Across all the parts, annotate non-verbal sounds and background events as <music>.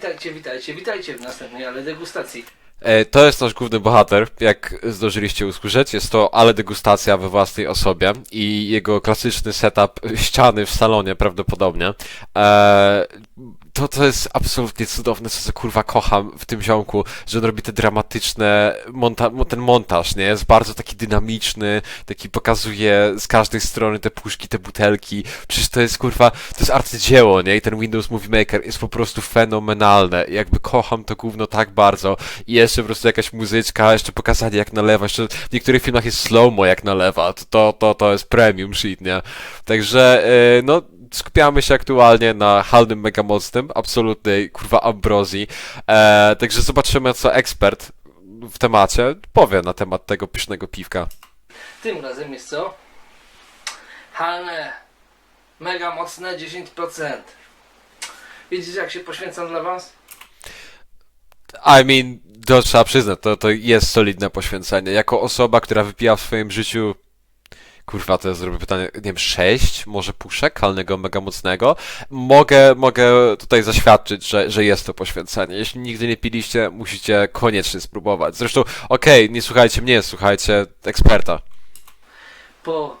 witajcie, witajcie, witajcie w następnej ale degustacji. E, To jest nasz główny bohater, jak zdążyliście usłyszeć. Jest to ale degustacja we własnej osobie i jego klasyczny setup ściany w salonie prawdopodobnie. E, To, to jest absolutnie cudowne, co za kurwa kocham w tym ziomku, że on robi te dramatyczne, monta mo- ten montaż, nie? Jest bardzo taki dynamiczny, taki pokazuje z każdej strony te puszki, te butelki. Przecież to jest kurwa, to jest arcydzieło, nie? I ten Windows Movie Maker jest po prostu fenomenalne. Jakby kocham to gówno tak bardzo. I jeszcze po prostu jakaś muzyczka, jeszcze pokazanie jak nalewa, jeszcze w niektórych filmach jest slow-mo jak nalewa. To, to, to, to jest premium shit, nie? Także, yy, no, skupiamy się aktualnie na halnym mega mocnym, absolutnej kurwa ambrozji. E, także zobaczymy, co ekspert w temacie powie na temat tego pysznego piwka. Tym razem jest co? Halne. Mega mocne 10%. Widzicie jak się poświęcam dla was? I mean, to trzeba przyznać, to, to jest solidne poświęcenie. Jako osoba, która wypija w swoim życiu kurwa, to ja zrobię pytanie, nie wiem, sześć może puszek halnego mega mocnego, mogę, mogę tutaj zaświadczyć, że, że jest to poświęcenie. Jeśli nigdy nie piliście, musicie koniecznie spróbować. Zresztą, okej, nie słuchajcie mnie, słuchajcie eksperta. Po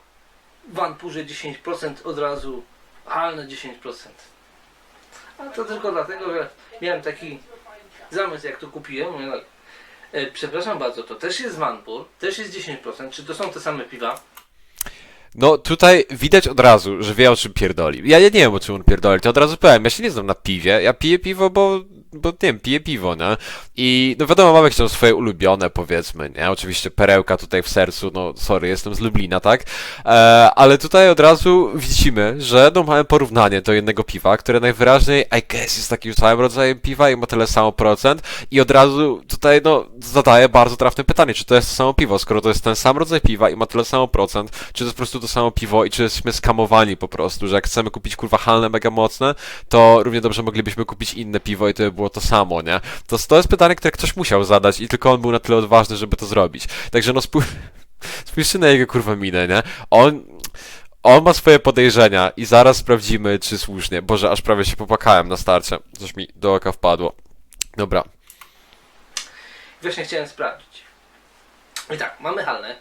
Vanpurze 10% od razu halne 10%. A to tylko dlatego, że miałem taki zamysł jak to kupiłem. E, przepraszam bardzo, to też jest Vanpur, też jest 10%. Czy to są te same piwa? No tutaj widać od razu, że wie o czym pierdoli. Ja nie wiem o czym on pierdoli, to od razu powiem, ja się nie znam na piwie, ja piję piwo, bo, bo nie wiem, piję piwo, nie? I no wiadomo, mamy jakieś tam swoje ulubione, powiedzmy, nie? Oczywiście perełka tutaj w sercu, no sorry, jestem z Lublina, tak? E, ale tutaj od razu widzimy, że no mamy porównanie do jednego piwa, które najwyraźniej, I guess, jest takim samym rodzajem piwa i ma tyle samo procent i od razu tutaj, no, zadaję bardzo trafne pytanie, czy to jest to samo piwo, skoro to jest ten sam rodzaj piwa i ma tyle samo procent, czy to jest po prostu to samo piwo i czy jesteśmy skamowani po prostu, że jak chcemy kupić kurwa halne mega mocne, to równie dobrze moglibyśmy kupić inne piwo i to by było to samo, nie? To, to jest pytanie, które ktoś musiał zadać i tylko on był na tyle odważny, żeby to zrobić. Także no spój... <laughs> spójrzcie na jego kurwa minę, nie? On... On ma swoje podejrzenia i zaraz sprawdzimy, czy słusznie. Boże, aż prawie się popłakałem na starcie. Coś mi do oka wpadło. Dobra. Właśnie chciałem sprawdzić. I tak, mamy halne.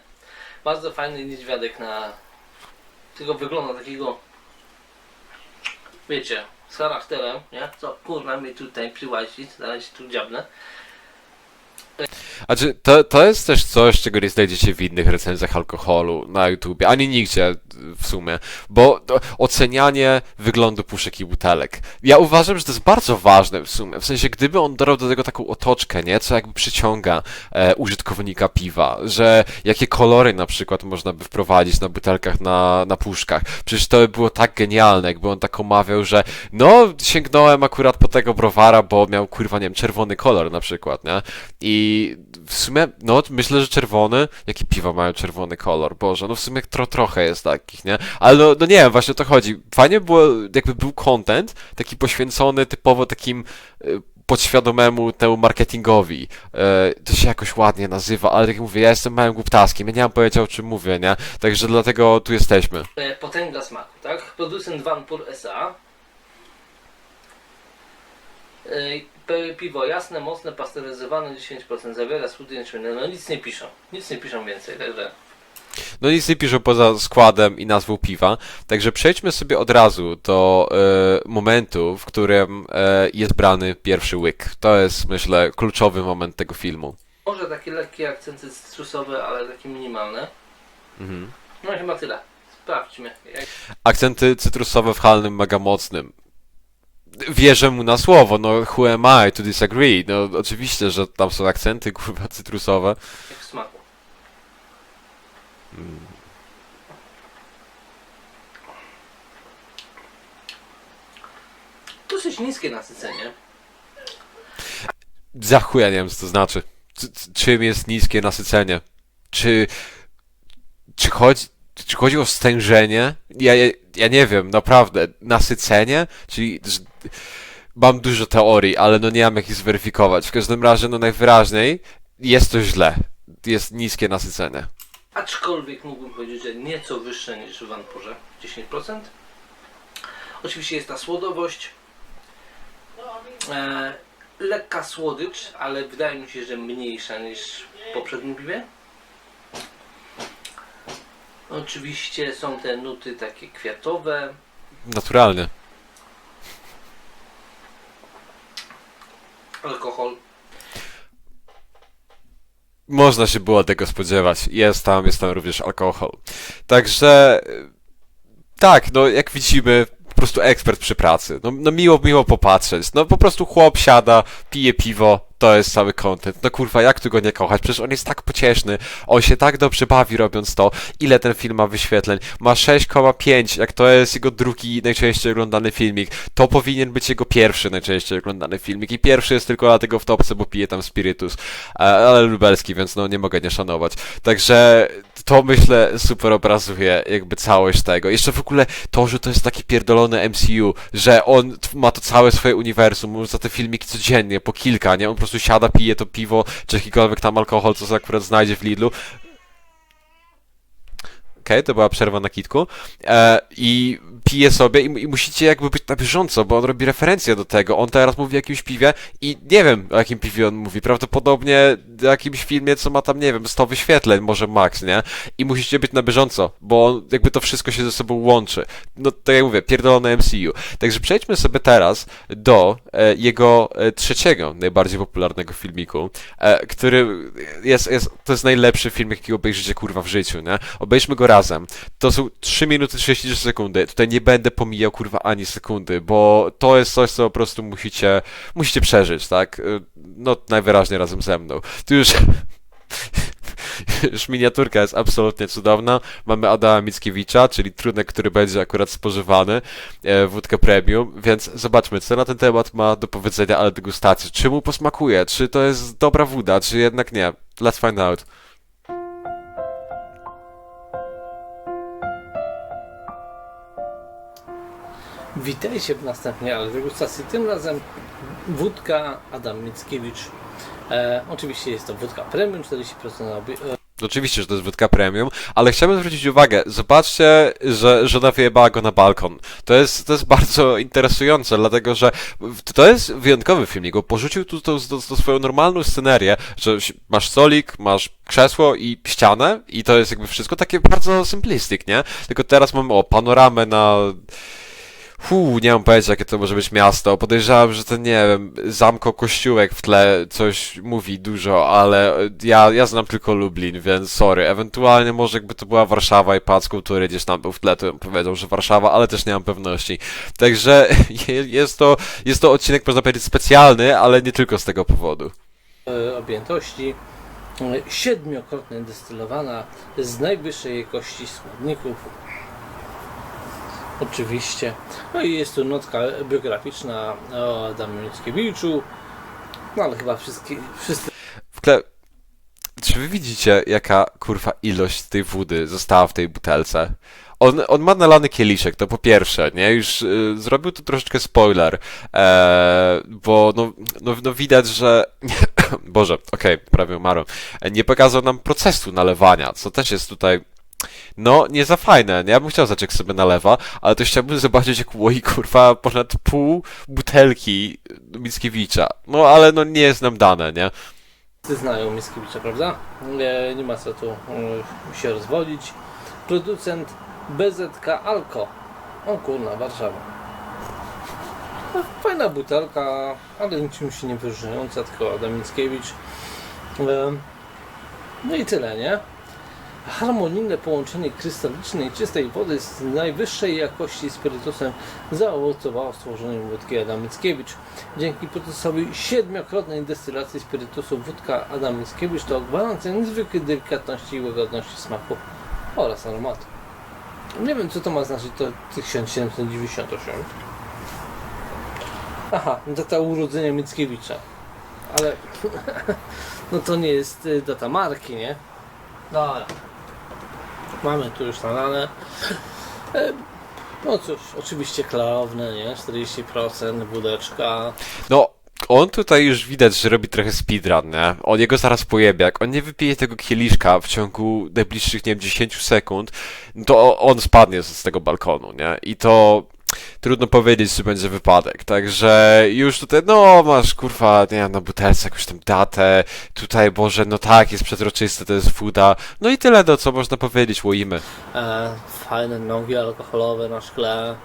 Bardzo fajny niedźwiadek na... Tylko wygląda takiego... Wiecie, z charakterem, nie? Co kurna mi tutaj przyłazić, zaraz się tu dziabnę. Znaczy, to, to jest też coś, czego nie znajdziecie w innych recenzjach alkoholu na YouTubie, ani nigdzie w sumie, bo to ocenianie wyglądu puszek i butelek. Ja uważam, że to jest bardzo ważne w sumie, w sensie gdyby on dodał do tego taką otoczkę, nie, co jakby przyciąga e, użytkownika piwa, że jakie kolory na przykład można by wprowadzić na butelkach, na, na puszkach. Przecież to by było tak genialne, jakby on tak omawiał, że no, sięgnąłem akurat po tego browara, bo miał kurwa, nie wiem, czerwony kolor na przykład, nie? I w sumie, no, myślę, że czerwony, jakie piwa mają czerwony kolor? Boże, no w sumie tro, trochę jest takich, nie? Ale no, no nie wiem, właśnie o to chodzi. Fajnie było, jakby był content, taki poświęcony typowo takim y, podświadomemu temu marketingowi. E, to się jakoś ładnie nazywa, ale tak jak mówię, ja jestem małym głuptaskiem, ja nie mam pojęcia o czym mówię, nie? Także dlatego tu jesteśmy. E, Potęga smaku, tak? Producent Vanpur S.A. E, Piwo jasne, mocne, pasteryzowane, 10% zawiera słodyczne. No nic nie piszą, nic nie piszą więcej, także No nic nie piszą poza składem i nazwą piwa, także przejdźmy sobie od razu do e, momentu, w którym e, jest brany pierwszy łyk. To jest, myślę, kluczowy moment tego filmu. może takie lekkie akcenty cytrusowe, ale takie minimalne. Mhm. No i chyba tyle. Sprawdźmy. Jak... Akcenty cytrusowe w halnym mega mocnym. Wierzę mu na słowo, no who am I to disagree? No oczywiście, że tam są akcenty <laughs> kurwa cytrusowe. jak w smaku. Dosyć niskie nasycenie. Za chuja nie wiem co to znaczy. C- c- czym jest niskie nasycenie? Czy, czy chodzi, czy chodzi o stężenie? Ja, ja, ja nie wiem, naprawdę. Nasycenie? Czyli że- mam dużo teorii, ale no nie mam jak ich zweryfikować. W każdym razie, no najwyraźniej jest to źle. Jest niskie nasycenie. Aczkolwiek mógłbym powiedzieć, że nieco wyższe niż w Vanpurze. 10%. Oczywiście jest ta słodowość. E, lekka słodycz, ale wydaje mi się, że mniejsza niż w poprzednim piwie. Oczywiście są te nuty takie kwiatowe, Naturalnie. Alkohol. Można się było tego spodziewać. Jest tam, jest tam również alkohol. Także y, tak, no jak widzimy, po prostu ekspert przy pracy. No, no miło, miło popatrzeć. No po prostu chłop siada, pije piwo, to jest cały content. No kurwa, jak tu go nie kochać? Przecież on jest tak pocieszny, on się tak dobrze bawi robiąc to. Ile ten film ma wyświetleń? Ma 6,5, jak to jest jego drugi najczęściej oglądany filmik. To powinien być jego pierwszy najczęściej oglądany filmik. I pierwszy jest tylko dlatego w topce, bo pije tam spirytus. E, Ale lubelski, więc no nie mogę nie szanować. Także to myślę super obrazuje jakby całość tego. Jeszcze w ogóle to, że to jest taki pierdolony MCU, że on ma to całe swoje uniwersum, za te filmiki codziennie, po kilka, nie? On po prostu siada, pije to piwo, czy jakikolwiek tam alkohol, co akurat znajdzie w Lidlu. Okej, to była przerwa na kitku. E, I pije sobie i, i musicie jakby być na bieżąco, bo on robi referencję do tego. On teraz mówi o jakimś piwie i nie wiem o jakim piwie on mówi. Prawdopodobnie o jakimś filmie, co ma tam, nie wiem, 100 wyświetleń, może max, nie? I musicie być na bieżąco, bo jakby to wszystko się ze sobą łączy. No, tak jak mówię, pierdolone MCU. Także przejdźmy sobie teraz do e, jego e, trzeciego, najbardziej popularnego filmiku, e, który jest, jest, to jest najlepszy film, jaki obejrzycie kurwa w życiu, nie? Obejrzmy go razem. To są 3 minuty 33 sekundy. Tutaj nie będę pomijał kurwa ani sekundy, bo to jest coś, co po prostu musicie, musicie przeżyć, tak? Y, No, najwyraźniej razem ze mną. Tu już <laughs> Już miniaturka jest absolutnie cudowna. Mamy Adama Mickiewicza, czyli trunek, który będzie akurat spożywany, e, wódkę premium, więc zobaczmy, co na ten temat ma do powiedzenia ale degustacji. Czy mu posmakuje? Czy to jest dobra woda, czy jednak nie? Let's find out. Witajcie w następnej degustacji. Tym razem wódka Adam Mickiewicz. E, oczywiście jest to wódka premium, 40% obie- e, Oczywiście, że to jest wódka premium, ale chciałbym zwrócić uwagę, zobaczcie, że żona wyjebała go na balkon. To jest, to jest bardzo interesujące, dlatego że to jest wyjątkowy filmik, bo porzucił tu to, to, to swoją normalną scenerię, że masz stolik, masz krzesło i ścianę i to jest jakby wszystko takie bardzo simplistic, nie? Tylko teraz mamy, o, panoramę na... Fuu, nie mam pojęcia, jakie to może być miasto. Podejrzewam, że ten, nie wiem, zamko kościółek w tle coś mówi dużo, ale ja, ja znam tylko Lublin, więc sorry. Ewentualnie może jakby to była Warszawa i Kultury gdzieś tam był w tle, to bym powiedział, że Warszawa, ale też nie mam pewności. Także <laughs> je- jest to, jest to odcinek, można powiedzieć, specjalny, ale nie tylko z tego powodu. e, objętości. E, Siedmiokrotnie destylowana z najwyższej jakości składników. Oczywiście. No i jest tu notka biograficzna o Adamie Mickiewiczu. No ale chyba wszystkie, wszyscy W tle... Czy wy widzicie, jaka kurwa ilość tej wody została w tej butelce? On, on ma nalany kieliszek, to po pierwsze, nie? Już y, zrobił tu troszeczkę spoiler, e, bo no, no, no widać, że... <coughs> Boże, okej, prawie umarłem. E, Nie pokazał nam procesu nalewania, co też jest tutaj... No, nie za fajne? Ja bym chciał jak sobie nalewa, ale to chciałbym zobaczyć, jak łoi, kurwa, ponad pół butelki Mickiewicza. No, ale no nie jest nam dane, nie? znają Mickiewicza, prawda? Nie, nie ma co tu e, się rozwodzić. Producent BZK Alko. O kurna, Warszawa. No, Fajna butelka, ale niczym się nie wyróżniająca, tylko Adam Mickiewicz. E, No i tyle, nie? Harmonijne połączenie krystalicznej, czystej wody z najwyższej jakości spirytusem zaowocowało stworzeniem wódki Adam Mickiewicz. Dzięki procesowi siedmiokrotnej destylacji spirytusu wódka Adam Mickiewicz to gwarancja niezwykłej delikatności i łagodności smaku oraz aromatu. Nie wiem, co to ma znaczyć, to 1798. Aha, data urodzenia Mickiewicza. Ale <laughs> no to nie jest y, data marki, nie? Dobra. Mamy tu już nalane. E, No cóż, oczywiście klarowne, nie? 40% wódeczka. No, on tutaj już widać, że robi trochę speedrun, nie? On jego zaraz pojebie. Jak on nie wypije tego kieliszka w ciągu najbliższych, nie wiem, 10 sekund, to on spadnie z tego balkonu, nie? I to trudno powiedzieć, czy będzie wypadek. Także już tutaj, no masz kurwa, nie wiem, na butelce jakąś tam datę, tutaj Boże, no tak, jest przezroczyste, to jest woda. No i tyle, no co można powiedzieć, łoimy. E, fajne nogi alkoholowe na szkle.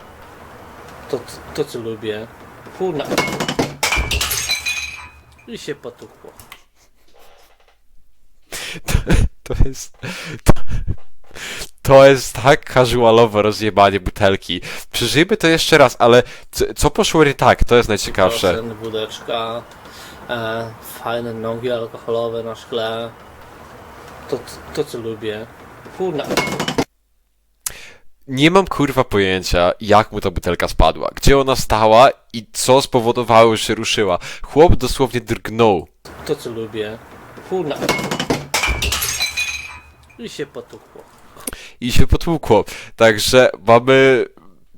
To, to co lubię. Kurna. I się potukło. <laughs> To jest. To, to jest tak casualowe rozjebanie butelki. Przeżyjmy to jeszcze raz, ale co, poszło nie tak? To jest najciekawsze. Prosen, wódeczka. E, fajne nogi alkoholowe na szkle. To, to co lubię. Kurna. Nie mam kurwa pojęcia, jak mu ta butelka spadła, gdzie ona stała i co spowodowało, że się ruszyła. Chłop dosłownie drgnął. To co lubię. Kurna. I się potukło. I się potłukło. Także mamy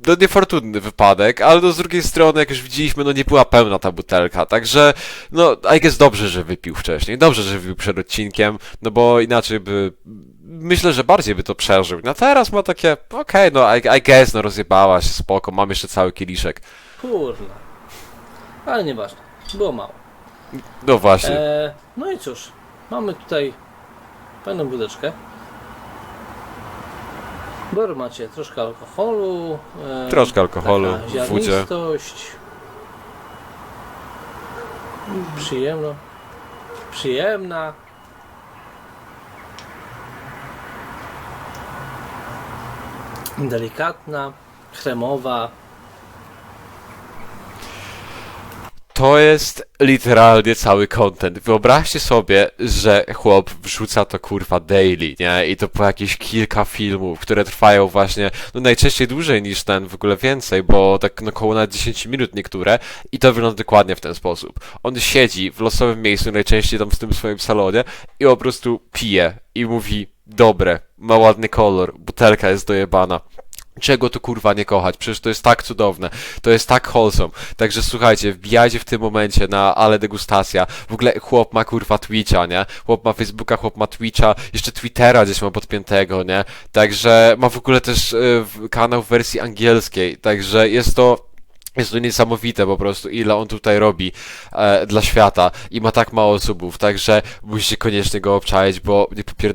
no niefortunny wypadek, ale no z drugiej strony, jak już widzieliśmy, no nie była pełna ta butelka, także no I guess dobrze, że wypił wcześniej, dobrze, że wypił przed odcinkiem, no bo inaczej by myślę, że bardziej by to przeżył. No teraz ma takie, okej, no I, I guess, no rozjebała się, spoko, mam jeszcze cały kieliszek. Kurna. Ale nieważne. Było mało. No właśnie. E, no i cóż, mamy tutaj fajną budeczkę. Boru macie troszkę alkoholu. E, Troszkę alkoholu w ziarnistość. Przyjemno. Przyjemna. Delikatna, kremowa. To jest literalnie cały content. Wyobraźcie sobie, że chłop wrzuca to kurwa daily, nie? I to po jakieś kilka filmów, które trwają właśnie, no najczęściej dłużej niż ten, w ogóle więcej, bo tak no koło nawet 10 minut niektóre. I to wygląda dokładnie w ten sposób. On siedzi w losowym miejscu, najczęściej tam w tym swoim salonie i po prostu pije i mówi, dobre, ma ładny kolor, butelka jest dojebana. Czego tu kurwa nie kochać? Przecież to jest tak cudowne, to jest tak wholesome. Także słuchajcie, wbijajcie w tym momencie na Ale Degustacja. W ogóle chłop ma kurwa Twitcha, nie? Chłop ma Facebooka, chłop ma Twitcha, jeszcze Twittera gdzieś ma podpiętego, nie? Także ma w ogóle też w- kanał w wersji angielskiej. Także jest to jest to niesamowite po prostu, ile on tutaj robi e, dla świata i ma tak mało subów, także musicie koniecznie go obczaić, bo nie popierd